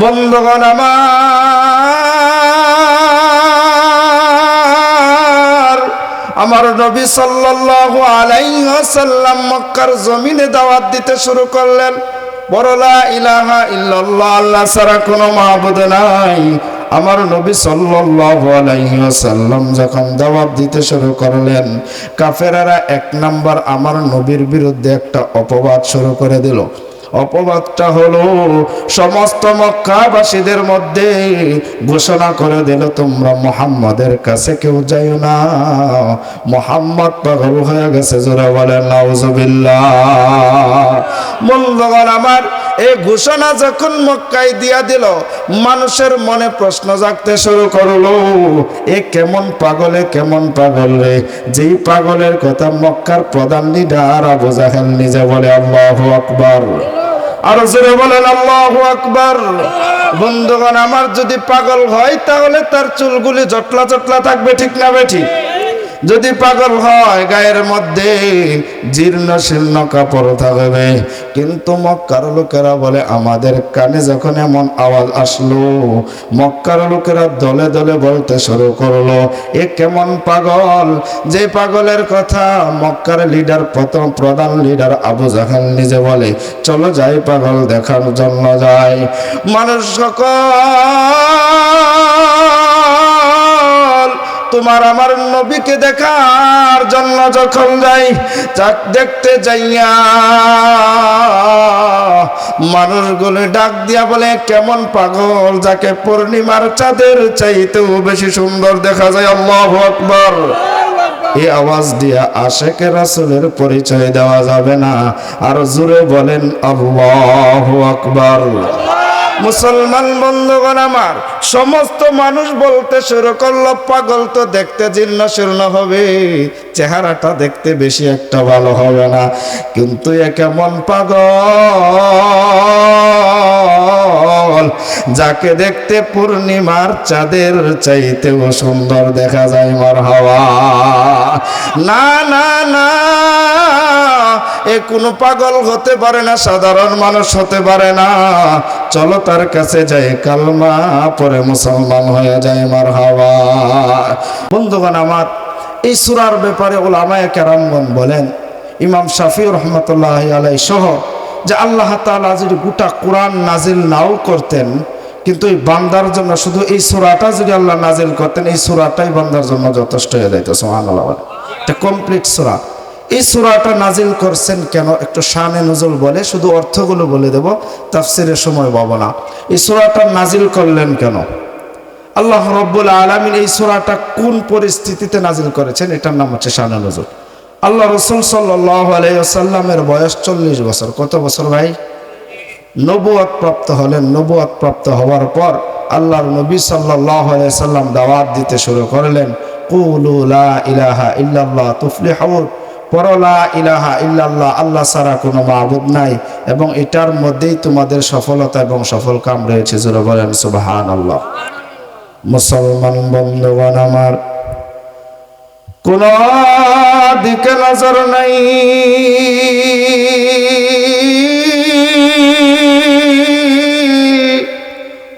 বন্ধুগণ আমার আমার নবী সাল্লাল্লাহু আলাইহি ওয়াসাল্লাম মক্কার জমিনে দাওয়াত দিতে শুরু করলেন। বড়লা ইলাহা ইল্লাল্লাহ, আল্লাহ ছাড়া কোনো মাহবুদ নাই। আমার নবী সাল্লাল্লাহু আলাইহি ওয়াসাল্লাম যখন দাওয়াত দিতে শুরু করলেন, কাফেরারা এক নাম্বার আমার নবীর বিরুদ্ধে একটা অপবাদ শুরু করে দিল। অপবাদটা হলো সমস্ত মক্কাবাসীদের মধ্যে ঘোষণা করে দিল, তোমরা মোহাম্মদের কাছে কেউ যাইও না। মোহাম্মদ পাগল হয়ে গেছে, জোরে নাউজুবিল্লাহ বন্ধুগণ আমার, এই ঘোষণা যখন মক্কায় দিয়া দিল, মানুষের মনে প্রশ্ন জাগতে শুরু করল, এ কেমন পাগলে কেমন পাগল রে? যেই পাগলের কথা মক্কার প্রধান লিডার আবু জাহেল নিজে বলে, আল্লাহু আকবার। আরও বন্ধুগণ, আমার যদি পাগল হয়, তাহলে তার চুলগুলি জটলা জটলা থাকবে, ঠিক না বেঠিক যদি পাগল হয় গায়ের মধ্যে, জীর্ণ শীর্ণ কাপড় থাকবে। কিন্তু মক্কার লোকেরা বলে, আমাদের কানে যখন এমন আওয়াজ আসলো, মক্কার লোকেরা দলে দলে বলতে শুরু করল, এ কেমন পাগল? যে পাগলের কথা মক্কার লিডার, প্রথম প্রধান লিডার আবু জাহান নিজে বলে, চলো যাই পাগল দেখার জন্য যাই। মানুষ সকল তোমার আমার নবীকে দেখার জন্য যখন যাই, যাক দেখতে যাইয়া, মানুষগুলো ডাক দিয়া বলে, কেমন পাগল, যাকে পূর্ণিমার চাঁদের চাইতেও বেশি সুন্দর দেখা যায়, আল্লাহ আকবর। এই আওয়াজ দিয়া আশেকে রাসুলের পরিচয় দেওয়া যাবে না। আর জুড়ে বলেন, আল্লাহ আকবর। মুসলমান বন্ধুগণ আমার, সমস্ত মানুষ বলতে শুরু করল, পাগল তো দেখতে জীর্ণ শীর্ণ হবে, চেহারাটা দেখতে বেশি একটা ভালো হবে না। কিন্তু এ কেমন পাগল? যাকে দেখতে পূর্ণিমার চাঁদের চাইতেও সুন্দর দেখা যায় মার হাওয়া। না না না, এ কোনো পাগল হতে পারে না, সাধারণ মানুষ হতে পারে না। চলো তার কাছে যাই, কালমা পরে মুসলমান হয়ে যায় মার হাওয়া। বন্ধুগণ, আমার এই সুরার ব্যাপারে ওলামায় কেরামগণ বলেন, ইমাম শাফি রহমতুল্লাহ আলাই সহ যে আল্লাহ তালা যদি গোটা কোরআন নাজিল নাও করতেন, কিন্তু এই বান্দার জন্য শুধু এই সুরাটা যদি আল্লাহ নাজিল করতেন, এই সুরাটাই বান্দার জন্য যথেষ্ট হয়ে যাইত সোহান কমপ্লিট সোরা। এই সুরাটা নাজিল করছেন কেন? একটু শানে নজল বলে, শুধু অর্থগুলো বলে দেব, তাফসিরের সময় পাবো না। এই সোরাটা নাজিল করলেন কেন? আল্লাহ রব্বুল আলমিন এই সোরাটা কোন পরিস্থিতিতে নাজিল করেছেন? এটার নাম হচ্ছে শানে নজর আল্লাহ রসুল সাল্লাহ আলাইসাল্লামের বয়স চল্লিশ বছর। কত বছর ভাই? নবুয়াত প্রাপ্ত হলেন নবুয়াত প্রাপ্ত হওয়ার পর আল্লাহর নবী সাল্লাহ সাল্লাম দাওয়াত দিতে শুরু করলেন। ইল্লাল্লাহ পরলা ইল্লাল্লাহ, আল্লাহ ছাড়া কোনো নাই। এবং এটার মধ্যেই তোমাদের সফলতা এবং সফল কাম রয়েছে। বলেন মুসলমান বন্ধুগণ আমার কোন দিকে নজর নাই।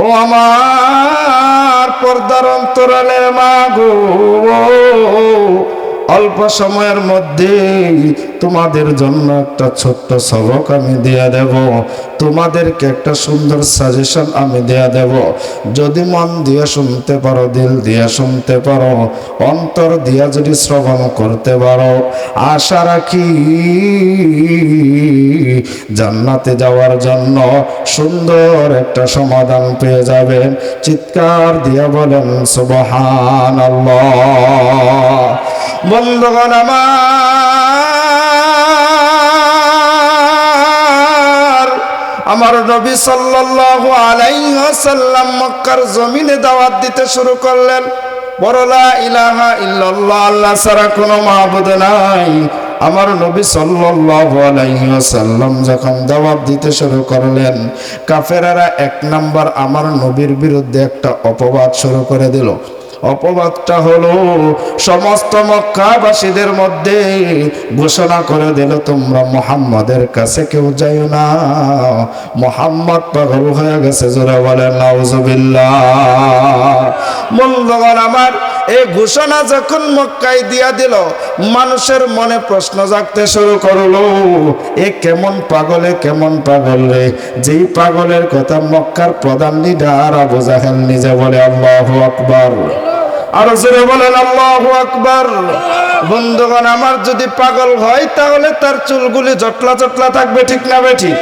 ও আমার পর্দার অন্তরালে মাগো অল্প সময়ের মধ্যে তোমাদের জন্য একটা ছোট্ট সবক আমি দেয়া দেব। তোমাদেরকে একটা সুন্দর সাজেশন আমি দেয়া দেব। যদি মন দিয়ে শুনতে পারো, দিল দিয়ে শুনতে পারো, অন্তর দিয়া যদি শ্রবণ করতে পারো, আশা রাখি জান্নাতে যাওয়ার জন্য সুন্দর একটা সমাধান পেয়ে যাবেন। চিৎকার দিয়া বলেন সুবহান আল্লাহ বন্ধুগণ আমার আমার নবী সাল্লাল্লাহু আলাইহি ওয়াসাল্লাম মক্কার জমিনে দাওয়াত দিতে শুরু করলেন। বড়লা ইলাহা ইল্লাল্লাহ, আল্লাহ ছাড়া কোনো মাহবুদ নাই। আমার নবী সাল্লাল্লাহু আলাইহি ওয়াসাল্লাম যখন দাওয়াত দিতে শুরু করলেন, কাফেরারা এক নাম্বার আমার নবীর বিরুদ্ধে একটা অপবাদ শুরু করে দিল। অপবাদটা হলো সমস্ত মক্কাবাসীদের মধ্যে ঘোষণা করে দিল, তোমরা মোহাম্মদের কাছে কেউ যাইও না। মোহাম্মদ পাগল হয়ে গেছে, জোরে বলেন নাউজুবিল্লাহ বন্ধুগণ আমার, এই ঘোষণা যখন মক্কায় দিয়া দিল, মানুষের মনে প্রশ্ন জাগতে শুরু করল, এ কেমন পাগলে কেমন পাগল রে? যেই পাগলের কথা মক্কার প্রধান লিডার আবু জাহেল নিজে বলে, আল্লাহ আকবার। আর জোরে বলেন, আল্লাহ আকবার। বন্ধুগণ, আমার যদি পাগল হয়, তাহলে তার চুলগুলি জটলা জটলা থাকবে, ঠিক না বেঠি?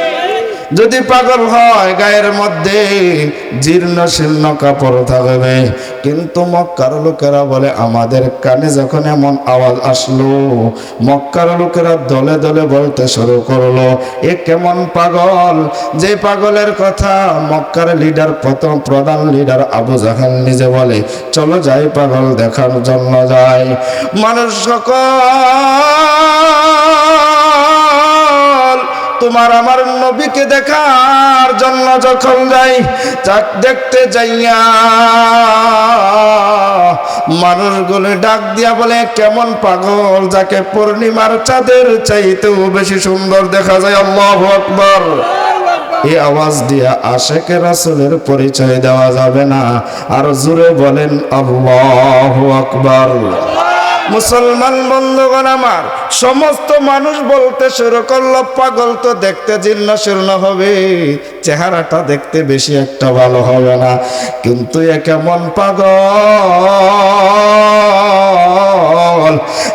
যদি পাগল হয় গায়ের মধ্যে জীর্ণ শীর্ণ কাপড় থাকবে। কিন্তু মক্কার লোকেরা বলে, আমাদের কানে যখন এমন আওয়াজ আসলো, মক্কার লোকেরা দলে দলে বলতে শুরু করল, এ কেমন পাগল? যে পাগলের কথা মক্কার লিডার, প্রথম প্রধান লিডার আবু জাহাল নিজে বলে, চলো যাই পাগল দেখার জন্য যাই। মানুষ সকল তোমার আমার নবীকে দেখার জন্য যখন যাই, যাক দেখতে যাইয়া, মানুষগুলো ডাক দিয়া বলে, কেমন পাগল, যাকে পূর্ণিমার চাঁদের চাইতেও বেশি সুন্দর দেখা যায়, আল্লাহ আকবর। এই আওয়াজ দিয়া আশেকে রাসুলের পরিচয় দেওয়া যাবে না। আর জুড়ে বলেন, আল্লাহ আকবর। মুসলমান বন্ধুগণ আমার, সমস্ত মানুষ বলতে শুরু করল, পাগল তো দেখতে জীর্ণ শীর্ণ হবে, চেহারাটা দেখতে বেশি একটা ভালো হবে না। কিন্তু এ কেমন পাগল?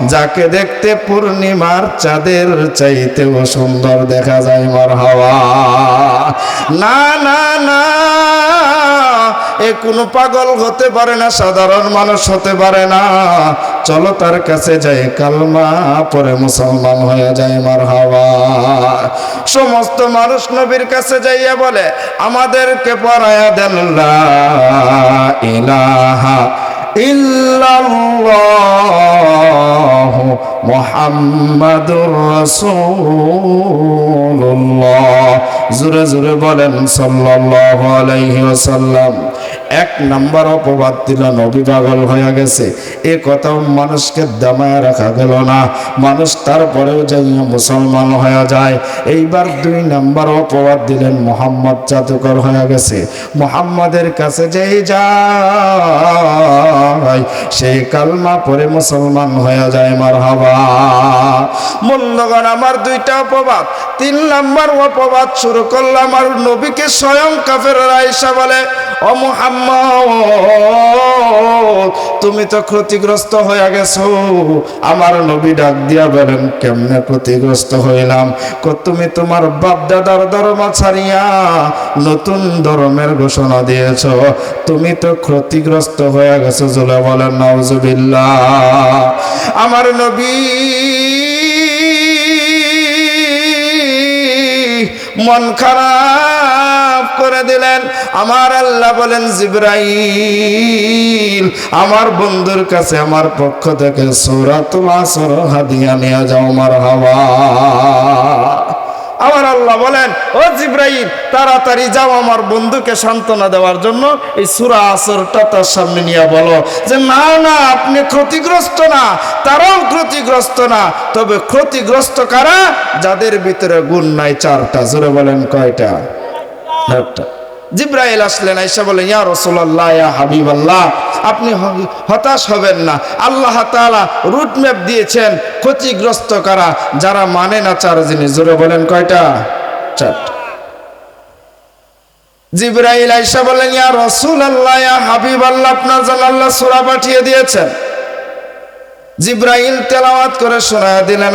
যাকে দেখতে পূর্ণিমার চাঁদের চাইতেও সুন্দর দেখা যায়, মার হাওয়া। না না না এ কোনো পাগল হতে পারে না, সাধারণ মানুষ হতে পারে না। চলো তার কাছে যাই, কালমা পরে মুসলমান হয়ে যায় মার হাওয়া সমস্ত মানুষ নবীর কাছে যাইয়া বলে, আমাদেরকে পড়ায়া দেন ইলাহা ইল্লাল্লাহ মুহাম্মাদুর রাসূলুল্লাহ। জোরে জোরে বলেন সাল্লাল্লাহু আলাইহি ওয়াসাল্লাম। এক নাম্বার অপবাদ দিল, নবী পাগল হয়ে গেছে। এ কথাও মানুষকে দামায় রাখা গেল না। মানুষ তারপরেও যাইয়া মুসলমান হয়ে যায়। এইবার দুই নাম্বার অপবাদ দিলেন, মোহাম্মদ জাদুকর হয়ে গেছে। মোহাম্মদের কাছে যেই যায়, সেই কালমা পরে মুসলমান হয়ে যায় মার হাবা মূল্যগণ আমার দুইটা অপবাদ। তিন নাম্বার অপবাদ শুরু করলাম আর নবীকে স্বয়ং কাফের আয়সা বলে, ও মোহাম্মদ, তুমি তো ক্ষতিগ্রস্ত হয়ে গেছো। আমার নবী ডাক দিয়া বলেন, কেমনে ক্ষতিগ্রস্ত হইলাম? তুমি তোমার বাপ দাদার ধর্ম ছাড়িয়া নতুন ধর্মের ঘোষণা দিয়েছ। তুমি তো ক্ষতিগ্রস্ত হয়ে গেছো জুলে বলেন, নাউজুবিল্লাহ। আমার নবী মন খারাপ করে দিলেন। আমার আল্লাহ বলেন, জিব্রাইল, আমার বন্ধুর কাছে আমার পক্ষ থেকে সৌরাতুল আসর হাদিয়া নিয়ে যাও আমার হাওয়া আমার আল্লাহ বলেন ও জিব্রাইল তাড়াতাড়ি যাও আমার বন্ধুকে সান্ত্বনা দেওয়ার জন্য। এই সুরা আসরটা তার সামনে নিয়ে বলো যে না না আপনি ক্ষতিগ্রস্ত না তারাও ক্ষতিগ্রস্ত না। তবে ক্ষতিগ্রস্ত কারা? যাদের ভিতরে গুণ নাই চারটা। জোরে বলেন কয়টা? জিব্রাইল আসলেন আইসা বলেন ইয়া রসুল্লাহ ইয়া হাবিবাল্লাহ আপনি হতাশ হবেন না। আল্লাহ তাআলা রুট ম্যাপ দিয়েছেন ক্ষতিগ্রস্ত কারা, যারা মানে না চার জিনিস জোরে বলেন কয়টা? চারটা। জিব্রাইল আইসা ইয়া রসুল আল্লাহ হাবিব আল্লাহ আপনার জন্য আল্লাহ সূরা পাঠিয়ে দিয়েছেন। জিব্রাইল তেলাওয়াত করে শোনায় দিলেন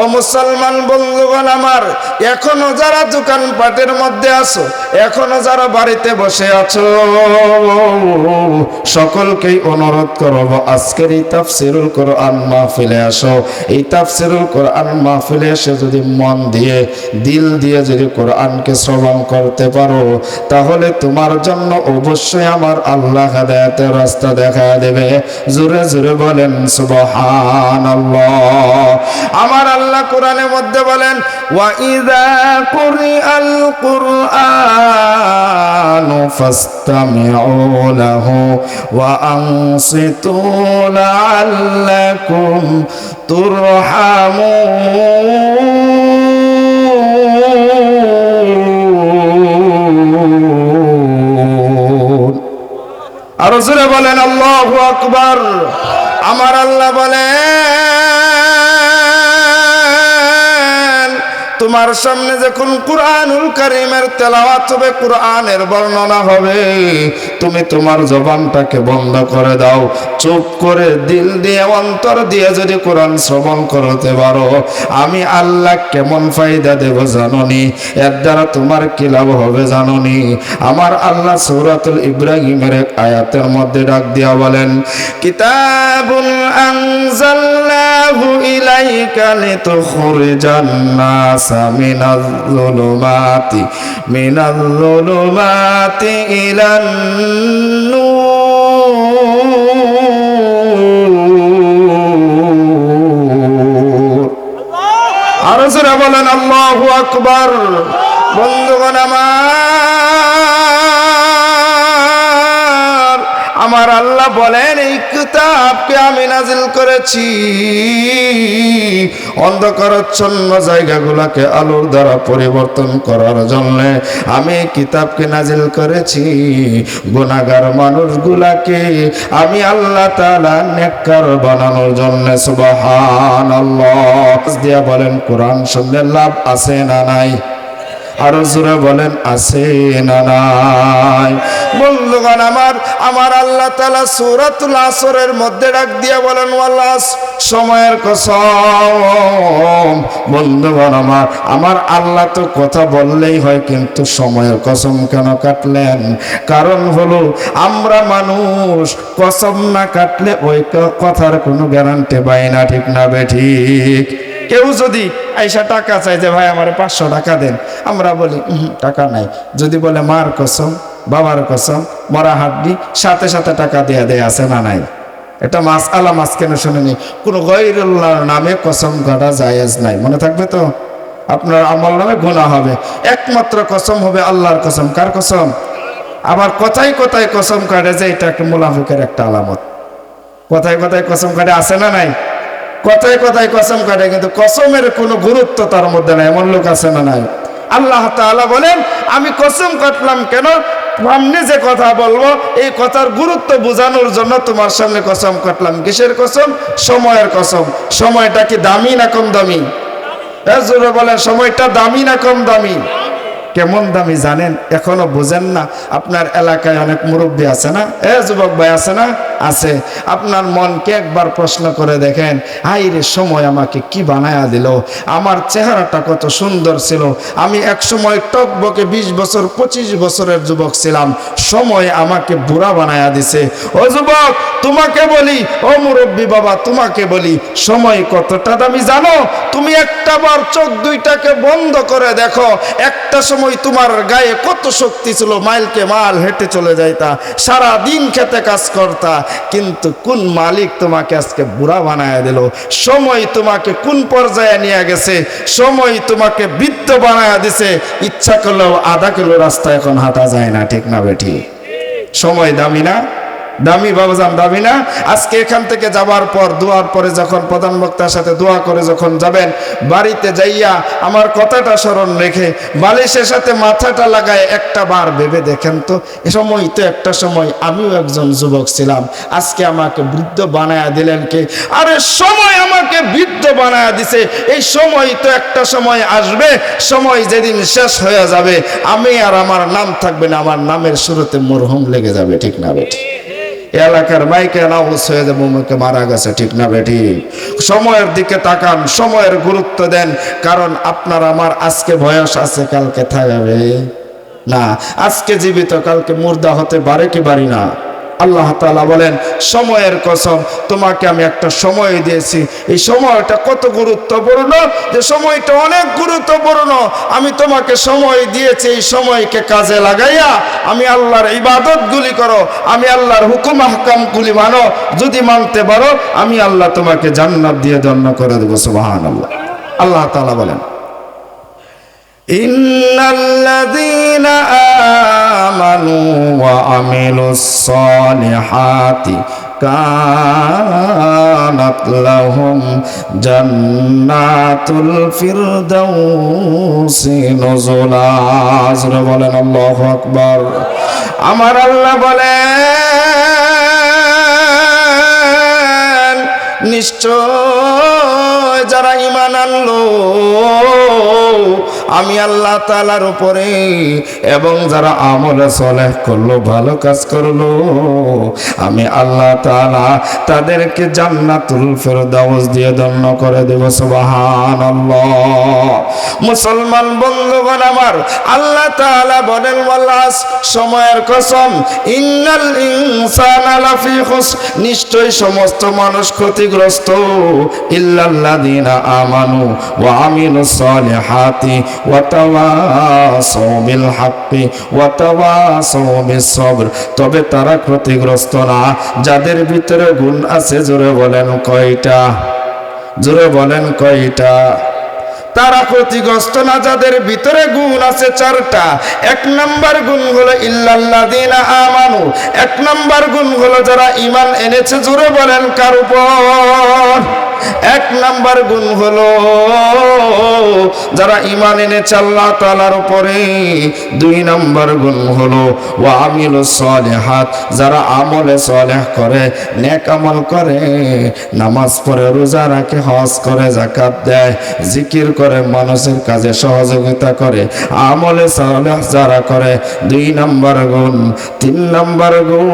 ও মুসলমান বন্ধুগণ আমার, এখনও যারা দোকানপাটের মধ্যে আছো, এখনও যারা বাড়িতে বসে আছো, সকলকেই অনুরোধ করব আজকের এই তাফসিরুল কোরআন মাহফিলে আসো। এই তাফসিরুল কোরআন মাহফিলে এসে যদি মন দিয়ে, দিল দিয়ে যদি কোরআনকে শ্রবণ করতে পারো, তাহলে তোমার জন্য অবশ্যই আমার আল্লাহ হেদায়েতের রাস্তা দেখা দেবে। জোরে জোরে বলেন, সুবহানাল্লাহ। আমার আল্লাহ কোরআনের মধ্যে বলেন, ওয়া কুরিআল কুরআনু ফাসতামিউ লাহু ওয়া আনসিতু লাআল্লাকুম তুরহামুন। আরও জোরে বলেন, আল্লাহু আকবার। আমার আল্লাহ বলেন তোমার সামনে যখন কুরআনুল কারীমের তেলাওয়াত হবে, কুরআনের বর্ণনা হবে, তুমি তোমার জবানটাকে বন্ধ করে দাও, চুপ করে দিল দিয়ে অন্তর দিয়ে যদি কোরআন শ্রবণ করতে পারো, আমি আল্লাহ কেমন ফায়দা দেব জাননি? এর দ্বারা তোমার কি লাভ হবে জাননি? আমার আল্লাহ সূরাতুল ইব্রাহিমের এক আয়াতের মধ্যে ডাক দিয়া বলেন, কিতাবুন আনজালনাহু ইলাইকা লিতুখরিজান নাসা। যুলুমাতি মিনাল যুলুমাতি ইলান নূর। আরও জোরে বলেন আল্লাহু আকবার। বন্ধুগণ আমার আমার আল্লাহ বলেন, এই কিতাবকে আমি নাজিল করেছি। অন্ধকারচ্ছন্ন জায়গাগুলোকে আলোর দ্বারা পরিবর্তন করার জন্য আমি কিতাবকে নাজিল করেছি। গুণাগার মানুষগুলাকে আমি আল্লাহ তাআলা নেককার বানানোর জন্য সুবহান আল্লাহ দিয়া বলেন, কোরআন শুনলে লাভ আছে না নাই? আরও জোরে বলেন, আছে না নাই? বন্ধুগণ আমার আমার আল্লাহ তাআলা সূরাতুল আসরের মধ্যে ডাক দিয়ে বলেন ওয়াল্লাস সময়ের কসম। বন্ধুগণ আমার আমার আল্লাহ তো কথা বললেই হয়, কিন্তু সময়ের কসম কেন কাটলেন? কারণ হলো, আমরা মানুষ, কসম না কাটলে ওই কথার কোনো গ্যারান্টি পাই না, ঠিক না বে ঠিক? কেউ যদি আইসা টাকা চাই যে ভাই আমার পাঁচশো টাকা দেন। আমরা বলি "উহুম, টাকা নাই। যদি বলে মার কসম বাবার কসম মরা হাড্ডি সাথে সাথে টাকা দেয়া দেয়া আছে না নাই? এটা মাছ আলা মাছ কেন শুনেনি? কোনো গৈরুল্লাহর নামে কসম কাটা জায়েজ নাই। মনে থাকবে তো? আপনার আমল নামে গুণা হবে। একমাত্র কসম হবে আল্লাহর কসম। কার কসম? আবার কথায় কথায় কসম কাটে যে এটা একটা মুলাফিকের একটা আলামত। কথায় কথায় কসম কাটে আছে না নাই? কথায় কথায় কসম কাটে, কিন্তু কসমের কোনো গুরুত্ব তার মধ্যে নাই। এমন লোক আছে না নাই? আল্লাহ তাআলা বলেন, আমি কসম কাটলাম কেন? সামনে যে কথা বলব, এই কথার গুরুত্ব বোঝানোর জন্য তোমার সামনে কসম কাটলাম। কিসের কসম? সময়ের কসম। সময়টা কি দামি না কম দামি? জোরে বলেন, সময়টা দামি না কম দামি? কেমন দামি জানেন? এখনও বুঝেন না। আপনার এলাকায় অনেক মুরব্বী আছে না? এ যুবক ভাই আছে না? আছে। আপনার মনকে একবার প্রশ্ন করে দেখেন হাই রে, সময় আমাকে কি বানায়া দিল? আমার চেহারাটা কত সুন্দর ছিল। আমি এক সময় টকবকে বিশ বছর, পঁচিশ বছরের যুবক ছিলাম। সময় আমাকে বুড়া বানায়া দিছে। ও যুবক, তোমাকে বলি, ও মুরব্বী বাবা, তোমাকে বলি, সময় কতটা দামি জানো? তুমি একটা বার চোখ দুইটাকে বন্ধ করে দেখো। একটা সময় তোমার গায়ে কত শক্তি ছিল, মাইলকে মাল হেঁটে চলে যাইতা সারা দিন খেতে কাজ করতা কিন্তু কোন মালিক তোমাকে আজকে বুড়া বানায় দিল? সময় তোমাকে কোন পর্যায়ে নিয়ে গেছে? সময় তোমাকে বৃত্ত বানায় দিছে। ইচ্ছা করলেও আধা কিলো রাস্তা এখন হাঁটা যায় না, ঠিক না বেঠি? সময় দামি না? দামি বাবাজান দামি না? আজকে এখান থেকে যাবার পর, দোয়ার পরে যখন প্রধান বক্তার সাথে দোয়া করে যখন যাবেন, বাড়িতে যাইয়া আমার কথাটা স্মরণ রেখে, বালিশের সাথে মাথাটা লাগায় একটা বার ভেবে দেখেন তো, এ সময় তো একটা সময় আমিও একজন যুবক ছিলাম। আজকে আমাকে বৃদ্ধ বানায়া দিলেন কে? আরে সময় আমাকে বৃদ্ধ বানায়া দিছে। এই সময় তো একটা সময় আসবে, সময় যেদিন শেষ হয়ে যাবে, আমি আর আমার নাম থাকবে না, আমার নামের শুরুতে মরহুম লেগে যাবে, ঠিক না বেটি এলাকার মাইকে অবশ্য হয়ে যাবে মারা গেছে, ঠিক না বেঠি সময়ের দিকে তাকান, সময়ের গুরুত্ব দেন, কারণ আপনার আমার আজকে বয়স আছে, কালকে থাকবে। না, আজকে জীবিত, কালকে মুর্দা হতে পারে কি পারি না? আল্লাহ তালা বলেন, সময়ের কসম, তোমাকে আমি একটা সময় দিয়েছি। এই সময়টা কত গুরুত্বপূর্ণ? যে সময়টা অনেক গুরুত্বপূর্ণ। আমি তোমাকে সময় দিয়েছি, এই সময়কে কাজে লাগাইয়া আমি আল্লাহর ইবাদতগুলি করো, আমি আল্লাহর হুকুম আহকামগুলি মানো। যদি মানতে পারো, আমি আল্লাহ তোমাকে জান্নাত দিয়ে দন্য করে দেবো, সুবহানাল্লাহ। আল্লাহ আল্লাহ তালা বলেন إن الذين آمنوا وعملوا الصالحات كانت لهم جنات الفردوس نزلا জোরে বলেন আল্লাহু আকবার আমার আল্লাহ বলেন নিশ্চয় যারা ইমান আনলো আমি আল্লাহ তালার উপরে এবং যারা আমলে সলেহ করল, ভালো কাজ করল, আমি আল্লাহ তালা তাদেরকে জান্নাতুল ফেরদাউস দিয়ে দন্য করে দেব সুবাহান মুসলমান বন্ধুগণ আমার, আল্লাহ তাআলা বলেন ওয়াল্লাস সময়ের কসম, ইন্নাল ইনসানা লাফি খুস নিশ্চয় সমস্ত মানুষ ক্ষতিগ্রস্ত। ইল্লাল্লাযিনা আমানু ওয়া আমিলুস সালিহাতি তবে তারা ক্ষতিগ্রস্ত না। যাদের ভিতরে গুণ আছে, জোরে বলেন কয়টা? জোরে বলেন কয়টা? তারা ক্ষতিগ্রস্ত না, যাদের ভিতরে গুণ আছে চারটা। এক নম্বর গুণ হলো আমানু। এক নম্বর গুণ হলো যারা ইমান এনেছে, জোরে বলেন কার উপর? এক নাম্বার গুণ হলো যারা ঈমান এনেছে আল্লাহ তাআলার উপরে, দুই নাম্বার গুণ হলো ওয়া আমিলুস সালিহাত, যারা আমলে সালেহ করে, নেক আমল করে, নামাজ পড়ে, রোজা রাখে, হজ করে জাকাত দেয়, জিকির করে, মানুষের কাজে সহযোগিতা করে, আমলে সালেহ যারা করে, দুই নাম্বার গুণ, তিন নাম্বার গুণ,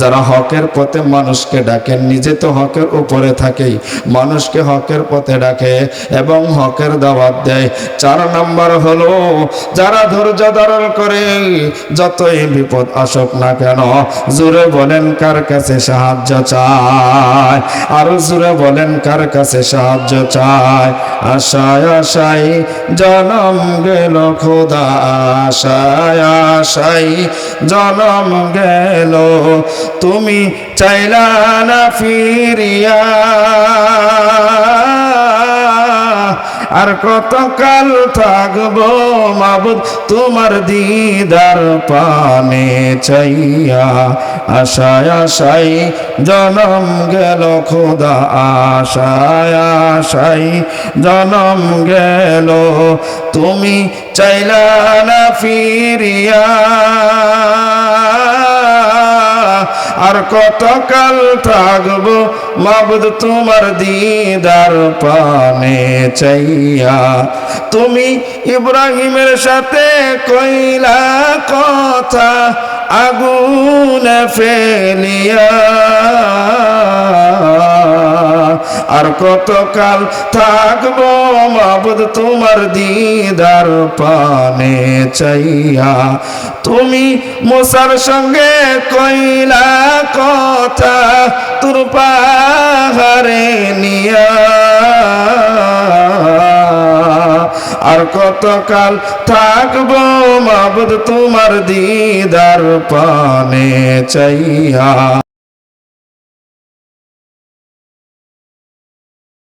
যারা হকের পথে মানুষকে ডাকে নিজে তো হকের উপরে থাকেই। মানুষকে হকের পথে ডাকে এবং হকের দাওয়াত দেয়। চার নাম্বার হলো, যারা ধৈর্য ধারণ করে, যতই বিপদ আসুক না কেন, জোরে বলেন কার কাছে সাহায্য চায়। আরও জোরে বলেন কার কাছে সাহায্য চায়। আশায় আশাই জনম গেল খোদা, আশায় আশাই জনম গেল। তুমি চাইলা না ফিরিয়া। আর কতকাল থাকব মাবুদ তোমার দিদার পানে চাইয়া। আশায় আশাই জনম গেল খোদা, আশায় আশাই জনম গেল। তুমি চাইলা না ফিরিয়া। আর কতকাল থাকব মাবুদ তোমার দিদার পানে চাইয়া। তুমি ইব্রাহিমের সাথে কইলা কথা আগুন ফেলিয়া। আর কতকাল থাকব মাবুদ তোমার দিদার পানে চাইয়া। তুমি মুসার সঙ্গে কইলা কথা তোর পাহাড়ে নিয়া। আর কতকাল থাকব মাবুদ তোমার দিদার পানে চাইয়া।